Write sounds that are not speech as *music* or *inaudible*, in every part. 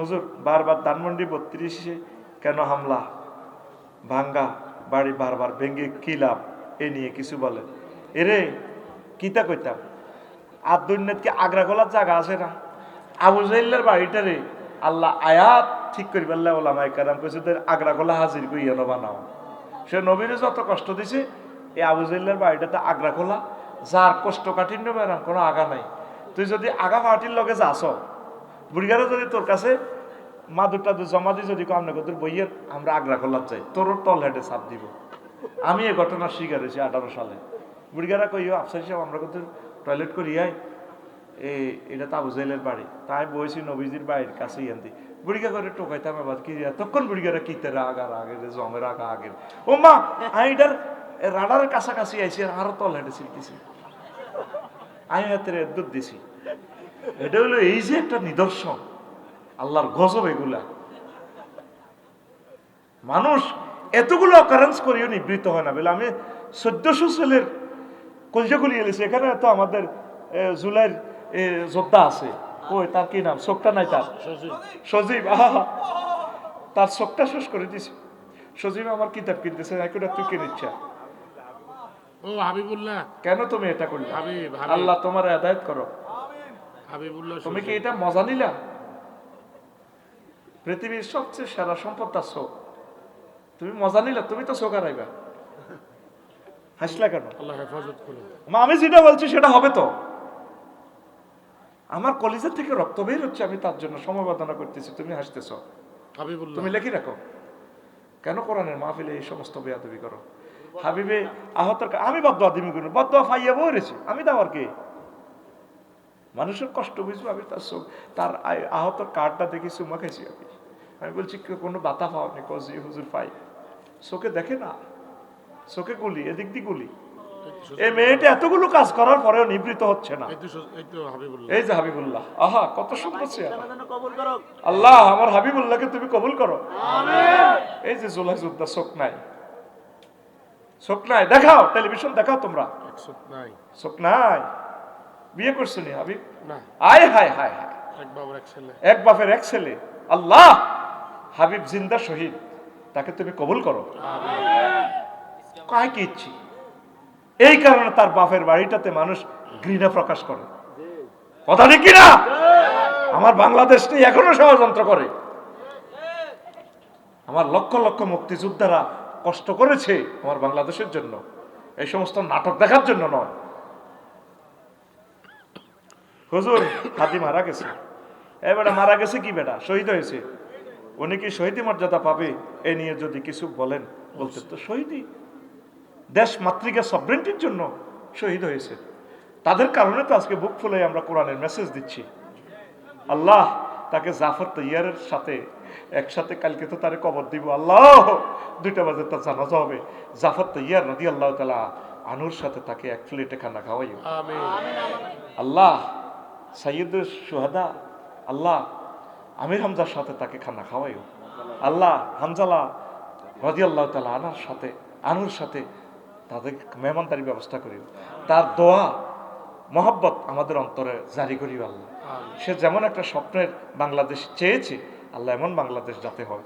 হুজুর, বারবার ধানমন্ডি বত্রিশে কেন হামলা? ভাঙ্গা বাড়ি বারবার ভেঙ্গে কি লাভ? এ নিয়ে কিছু বলে। এরে কিতা কইতাম? আর দুর্নীত কি আগ্রা খোলার জায়গা আছে না? আবু জাইল্লার বাড়িটারে আল্লাহ আয়াত ঠিক করি পারলে ওলামাই কারাম কইছে, তোর আগ্রা খোলা হাজির কইয়া বানাও সে নবীরে যত কষ্ট দিছে এই আবু জাইল্লার বাড়িটাতে আগ্রা খোলা যার কষ্ট কাঠিন্য বেড়ান কোনো আগা নাই। তুই যদি আগা পার্টির লগে যাস বুড়িগারে যদি তোর কাছে মা দুটা দু জমা দি যদি কামনা তোর বইয়ের আমরা আগ্রা খোলার চাই তোর তল হেঁটে চাপ দিব। আমি এই ঘটনার শিকার হয়েছি আঠারো সালে। বুড়িগারা কইও আফসার সাহেব, আমরা কত টয়লেট করি আই এই এটা তো আবু জাইলের বাড়ি। তাই বইছি নবীজির বাড়ির কাছে আনতি। বুড়িগা করে টোকাইতাম আবার কি দিয়া তখন বুড়িগারা কিতে রাগ, আর আগের জমের আগা আগের। ও মা এটার রাডারের কাছাকাছি আইছি, আর আরও তল হেঁটে ছিলতেছি আমি হাতের দুধ দিছি। এটা হলো এই যে একটা নিদর্শন। আল্লাহর গজব এগুলা। মানুষ এতগুলো অকারেন্স করিও নিবৃত হয় না। বলে আমি চোদ্দশো ছেলের কলজাগুলি এলেছি এখানে তো আমাদের জুলাইয়ের যোদ্ধা আছে। ওই তার কি নাম? চোখটা নাই তার? সজীব। আহা তার চোখটা শেষ করে দিছি সজীব আমার কিতাব কিনতেছে একটা তুই কিনে ইচ্ছা ও হাবিবুল্লাহ। কেন তুমি এটা করলে? হাবিব আল্লাহ তোমার আদায়ত করো। তুমি কি এটা মজা নিলা? পৃথিবীর সবচেয়ে সেরা সম্পদ তার চোখ তুমি মজা নিলা তুমি তো চোখ হারাইবা। হাসলা কেন? আল্লাহ হেফাজত করুন। আমি যেটা বলছি সেটা হবে তো। আমার কলেজের থেকে রক্ত বের হচ্ছে আমি তার জন্য সমবেদনা করতেছি তুমি হাসতেছ। তুমি লেখি রাখো। কেন কোরআনের মাহফিলে এই সমস্ত বেয়াদবি করো? হাবিবে আহতর আমি বদ্ধ দিমি করব বদ্ধ ফাইয়া বলেছি আমি দাওয়ার কে? মানুষের কষ্ট বুঝব আমি তার চোখ তার আহতর কার্ডটা দেখি চুমা খাইছি আমি। আমি বলছি কোনো বাতা পাওনি কজি হুজুর পাই। চোখে দেখে না। চোখে গুলি এদিক দিয়ে গুলি। এই মেয়েটা এতগুলো কাজ করার পরেও নিবৃত হচ্ছে না। এই তো সু- এই তো হাবিবুল্লাহ। এই যে হাবিবুল্লাহ। আহা কত সুন্দর আল্লাহ আমার হাবিবুল্লাহকে তুমি কবুল করো। এই যে জুলাই যোদ্ধা চোখ নাই। চোখ নাই দেখাও টেলিভিশন দেখাও তোমরা। একশো নাই। চোখ নাই। বিয়ে করছ নি হাবিব। না। আয় হায় হায় হায়। এক বাপের এক ছেলে। আল্লাহ! হাবিব জিন্দা শহীদ। তাকে তুমি কবুল করো। কায় কি ইচ্ছি? এই কারণে তার বাপের বাড়িটাতে মানুষ ঘৃণা প্রকাশ করে। কথা ঠিক কিনা? আমার বাংলাদেশ নিয়ে এখনও ষড়যন্ত্র করে। আমার লক্ষ লক্ষ মুক্তিযোদ্ধারা কষ্ট করেছে আমার বাংলাদেশের জন্য। এই সমস্ত নাটক দেখার জন্য নয়। হুজুর হাতি মারা গেছে। এ বেটা মারা গেছে কি বেটা? শহীদ হয়েছে। উনি কি শহীদি মর্যাদা পাবে? এ নিয়ে যদি কিছু বলেন বলতে তো শহীদই। দেশ মাতৃকা সবরেন্টির জন্য শহীদ হয়েছে। তাদের কারণে তো আজকে বুক ফুলে আমরা কোরআনের মেসেজ দিচ্ছি। আল্লাহ তাকে জাফর তৈয়ারের সাথে একসাথে কালকে তো তারে কবর দিব। আল্লাহ! দুইটা বাজে তার জানাজা হবে। জাফর তৈয়ার রাদি আল্লাহ তালা আনুর সাথে তাকে এক প্লেটে খানা খাওয়াই আল্লাহ সাইয়দুল সুহাদা আল্লাহ আমির হামজার সাথে তাকে খানা খাওয়াইও। আল্লাহ হামজালা রাজি আল্লাহ তালা আনার সাথে আনুর সাথে তাদের মেহমানদারি ব্যবস্থা করিও। তার দোয়া মহব্বত আমাদের অন্তরে জারি করিও আল্লাহ। সে যেমন একটা স্বপ্নের বাংলাদেশ চেয়েছে আল্লাহ এমন বাংলাদেশ যাতে হয়।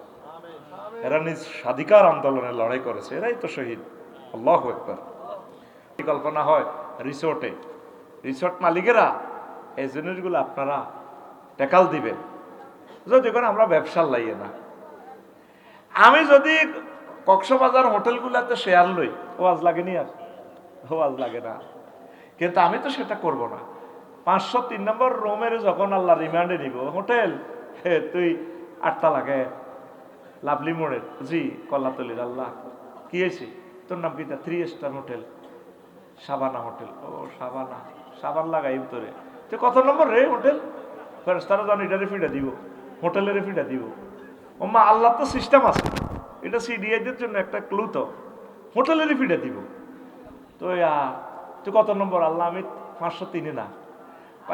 এরা নিজ স্বাধিকার আন্দোলনে লড়াই করেছে এরাই তো শহীদ। আল্লাহ একবার কল্পনা হয় রিসোর্টে। রিসোর্ট মালিকেরা এই জিনিসগুলো আপনারা টেকাল দিবেন। যদি করে আমরা ব্যবসার লাইয়ে না। আমি যদি কক্সবাজার হোটেলগুলোতে শেয়ার লই, ও আজ লাগেনি আর, ও আজ লাগে না। কিন্তু আমি তো সেটা করব না। পাঁচশো তিন নম্বর রুমের যখন আল্লাহ রিমান্ডে নিব, হোটেল, হে, তুই আটটা লাগে, লাভলি মোড়ের জি, কল্লাতলির আল্লাহ, কি হয়েছে? তোর নাম কিটা three star hotel, Sabana hotel. ও, সাবানা, সাবান লাগাই তোরে। তুই কত নম্বর রে, হোটেল? ফেরস্তারা জান, এটারে ফিডা দিব, হোটেলের ফিডা দিব। ও মা আল্লাহ তো সিস্টেম আছে। এটা সিডিআইদের জন্য একটা ক্লু তো। হোটেলেরই ফিডা দিব। তো তুই কত নম্বর? আল্লাহ, আমি পাঁচশো তিনে না।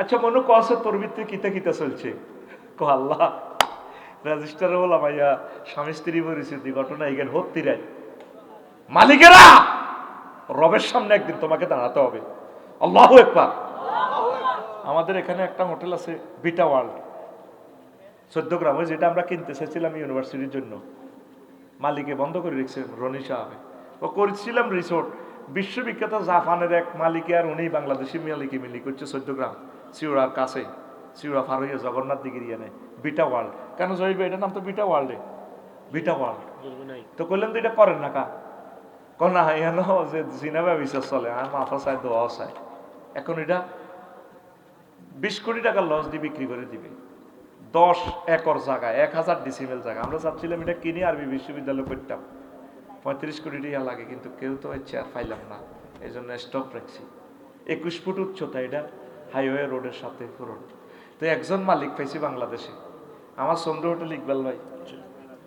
আচ্ছা মনে কছে তোর ভিতরে কিতা কিতা চলছে? কো, আল্লাহ রেজিস্টারে বললাম আইয়া স্বামী স্ত্রী পরিস্থিতি ঘটনা এখানে হত্তি রায়। মালিকেরা, রবের সামনে একদিন তোমাকে দাঁড়াতে হবে। আল্লাহ একবার। আমাদের এখানে একটা হোটেল আছে বিটা ওয়ার্ল্ড। চোদ্দ গ্রাম ওই যেটা আমরা কিনতে চাইছিলাম ইউনিভার্সিটির জন্য। মালিকে বন্ধ করে রেখেছে রনি সাহেব। ও করেছিলাম রিসোর্ট বিশ্ববিখ্যাত জাপানের এক মালিকে আর উনি বাংলাদেশি মালিকে মিলি করছে চোদ্দ গ্রাম। সিউড়ার কাছে। সিউড়া ফার হইয়া জগন্নাথ দিগির এনে বিটা ওয়ার্ল্ড। কেন জয়বে? এটার নাম তো বিটা ওয়ার্ল্ডে। Beta world. নাই। তো করলাম তো এটা করেন না কা। কন না এন যে সিনেমা বিশ্বাস চলে আর মাথা চায় দোয়া চায়। এখন এটা বিশ কোটি টাকার লস দিয়ে বিক্রি করে দিবে। দশ একর জায়গা এক হাজার ডিসিমেল জায়গা আমরা চাচ্ছিলাম এটা কিনে আরবি বিশ্ববিদ্যালয় করতাম। পঁয়ত্রিশ কোটি টাকা লাগে, কিন্তু কেউ তো ইচ্ছে আর পাইলাম না। এই জন্য স্টপ রাখছি। একুশ ফুট উচ্চতা, এটা হাইওয়ে রোডের সাথে রোড তো একজন মালিক পাইছি বাংলাদেশে। আমার চন্দ্র হোটেল ইকবাল ভাই।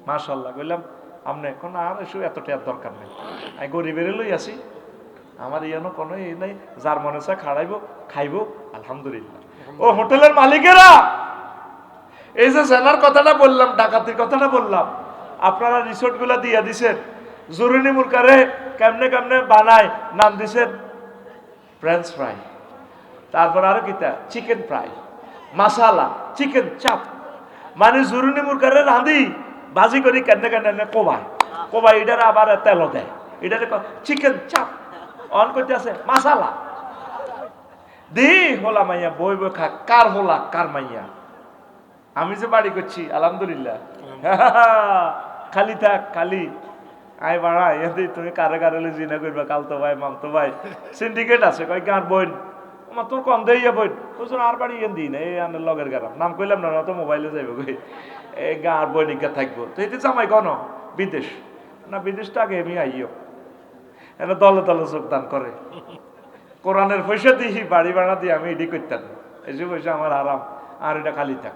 মাশাল্লাহ বললাম আপনি এখন আর এসব এত টাকার দরকার নেই। আমি গরিবের লই আছি আমার ইয়ানো কোনো এই নাই। যার মনে চা খাড়াইবো, খাইবো আলহামদুলিল্লাহ। ও হোটেলের মালিকেরা, এই যে সেনার কথাটা বললাম, ডাকাতির কথাটা বললাম, আপনারা রিসোর্টগুলা দিয়া দিছেন জরুরি মুরকারে কেমনে কেমনে বানায়, নাম দিছেন? ফ্রেঞ্চ ফ্রাই তারপর আরও কিতা? চিকেন ফ্রাই মাসালা চিকেন চাপ মানে জরুরি মুরকারে রাঁধি ভাজি করি কেনে কেনে কোবাই কোবাই এটার আবার তেল দেয়। এটারে চিকেন চাপ অন করতে আছে মাসালা দি হোলা মাইয়া, বই বই খা কার হোলা, কার মাইয়া? আমি যে বাড়ি করছি, আলহামদুলিল্লাহ। *laughs* খালি থাক, খালি। আয় বাড়া এদি তুমি কারে কারে জিনা করবা, কালতো ভাই মামতো ভাই। সিন্ডিকেট আছে, কয় গান বইন আমার তোর কম দেই বইন তোর আর বাড়ি এন দিই না, এই আনের লগের গারাম নাম কইলাম না তো মোবাইলে যাইব কই। এই গাঁর বইনিকা থাকব। তো এতে জামাই কন? বিদেশ। না বিদেশটা আগে আমি আইও এটা দলে দলে যোগদান করে। কোরআনের পয়সা দিই বাড়ি ভাড়া দিয়ে আমি এডি করতাম। এই যে পয়সা আমার আরাম আর এটা খালি থাক।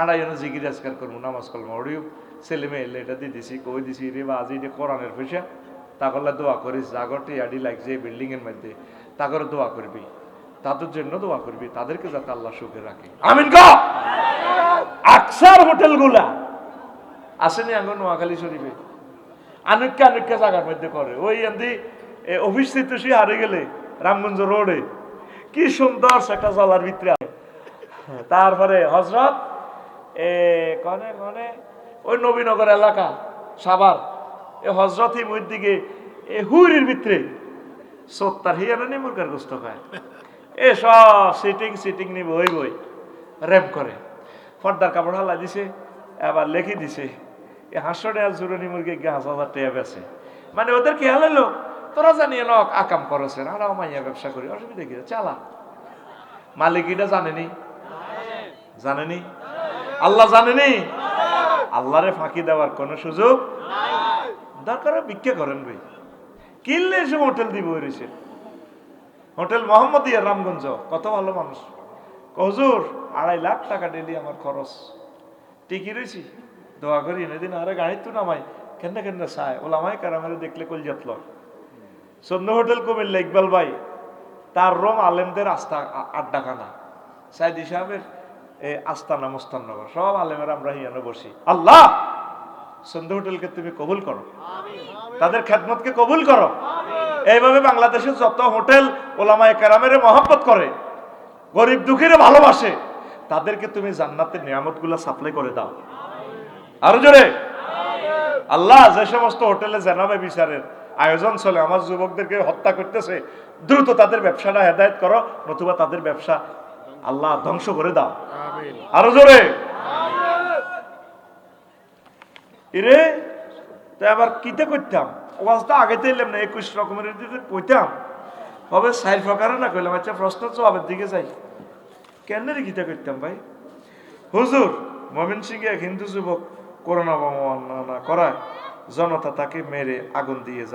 আড়াই জন জিকির আজকার করব, নামাজ কলম ওড়িও ছেলে মেয়ে এলে এটা দিয়ে দিছি, কই দিছি, রে বা আজ এটা কোরআনের পয়সা। তাকলে দোয়া করিস জাগরটি আডি লাগছে বিল্ডিং এর মধ্যে তাকরে দোয়া করবি। তাদের জন্য দোয়া করবি, তাদেরকে যাতে আল্লাহ সুখে রাখে। আমিন আকসার হোটেলগুলা আসেনি আঙ্গ নোয়াখালী শরীফে। আনুক্কা আনুক্কা জায়গার মধ্যে করে। ওই এমনি অফিস থেকে সে হারে গেলে রামগঞ্জ রোডে। কি সুন্দর একটা জলার ভিতরে তারপরে হজরত, এ কনে কনে, ওই নবীনগর এলাকা সাবার এ হজরত হিমুর দিকে এ হুইরির ভিতরে। সত্তার হিয়ানা নি মুরগার গোস্ত খায়। এ সব সিটিং সিটিং নিব ওই বই র্যাম করে। ফর্দার কাপড় হালা দিছে, এবার লেখি দিছে। এ আর জুরনি মুরগি হাজার টাকা বেছে মানে ওদের কি হালাইলো তোরা জানিয়ে নক আকাম করেছে আর মাইয়া ব্যবসা করি, অসুবিধা কি চালা। মালিক এটা জানেনি? জানেনি? আল্লাহ জানেনি? আল্লাহরে ফাঁকি দেওয়ার কোনো সুযোগ দরকার ভিক্ষা করেন ভাই। কিনলে এসে হোটেল দিব রয়েছে হোটেল মোহাম্মদিয়া রামগঞ্জ, কত ভালো মানুষ। হজুর, আড়াই লাখ টাকা ডেলি আমার খরচ। টিকি রয়েছি। দোয়া করি, এনে দিন আরে গাড়ি তো নামাই। কেন কেন চায়। ওলামাই কারামারে দেখলে কলজাত লয়। সন্ধ্যা হোটেল কুমিল্লা ইকবাল ভাই তার রং আলেমদের আস্থা আড্ডাখানা। সাইদি সাহেবের এই আস্তানা মোস্তানগর সব আলেমের আমরা হিয়ানো বসি। আল্লাহ! সন্ধ্যা হোটেলকে তুমি কবুল করো। তাদের খেদমতকে কবুল করো। এইভাবে বাংলাদেশের যত হোটেল ওলামায় কেরামের মহব্বত করে গরিব দুঃখীর ভালোবাসে তাদেরকে তুমি জান্নাতের নিয়ামতগুলা সাপ্লাই করে দাও। আরও জোরে। আল্লাহ যে সমস্ত হোটেলে জানাবে বিচারের আয়োজন চলে। আমার যুবকদেরকে হত্যা করতেছে। দ্রুত তাদের ব্যবসাটা হেদায়ত করো নতুবা তাদের ব্যবসা আল্লাহ ধ্বংস করে দাও। আরও জোরে। তো আবার কিতে করতাম ওয়াজটা আগে তো এলাম না একুশ রকমের দিতে কইতাম। হবে সাইল ফকারে না কইলাম? আচ্ছা প্রশ্ন জবাবের দিকে যাই। কেন রে গীতা করতাম ভাই? হুজুর মমিন সিংহে এক হিন্দু যুবক করোনা বর্ণনা করায়। জনতা তাকে মেরে আগুন দিয়ে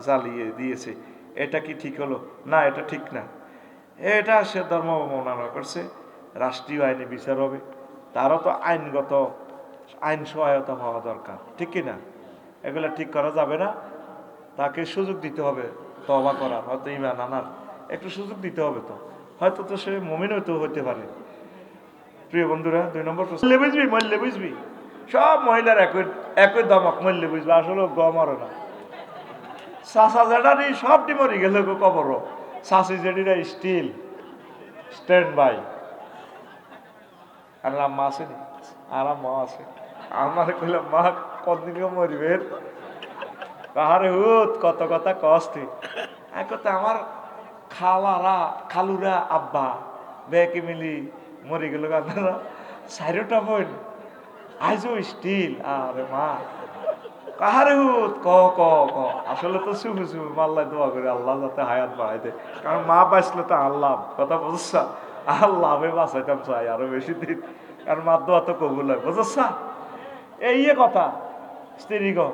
জ্বালিয়ে দিয়েছে। এটা কি ঠিক হলো? না, এটা ঠিক না। এটা সে ধর্ম অবমাননা করছে। রাষ্ট্রীয় আইনে বিচার হবে। তারও তো আইনগত, আইন সহায়তা হওয়া দরকার। ঠিক কি না? এগুলো ঠিক করা যাবে না। তাকে সুযোগ দিতে হবে তবা করার। হয়তো ইমান আনার একটু সুযোগ দিতে হবে তো। হয়তো তো সে মমিন হইতেও হতে পারে। প্রিয় বন্ধুরা, দুই নম্বর প্রশ্ন। বুঝবি মল্লে বুঝবি সব মহিলার একই একই দমক মরলে বুঝবি আসলে গম আরও না। সাসা জেডারি সব ডিমরি গেল গো কবর সাসি জেডিরা স্টিল স্ট্যান্ড বাই আর আম্মা আসেনি আর মা আছে। আমার কইলাম, মা কদিন মরিবে? কাহারে হুত, কত কথা কষ্টে এক কথা আমার খালারা, খালুরা আব্বা, বেকে মিলি মরে গেল আপনারা। চারিটা বোন। আইজো স্টিল আরে মা কাহারে হুত? ক ক ক। আসলে তো শুভ শুভ। মাল্লাই দোয়া করে আল্লাহ যাতে হায়াত বাড়াই দেয়। কারণ মা বাঁচলে তো আল্লাহ কথা বুঝছা? আল্লাহে বাঁচাইতাম চাই আরও বেশি দিন। কারণ মা দোয়া তো কবুল হয়। বুঝছ? এই কথা। স্ত্রী গো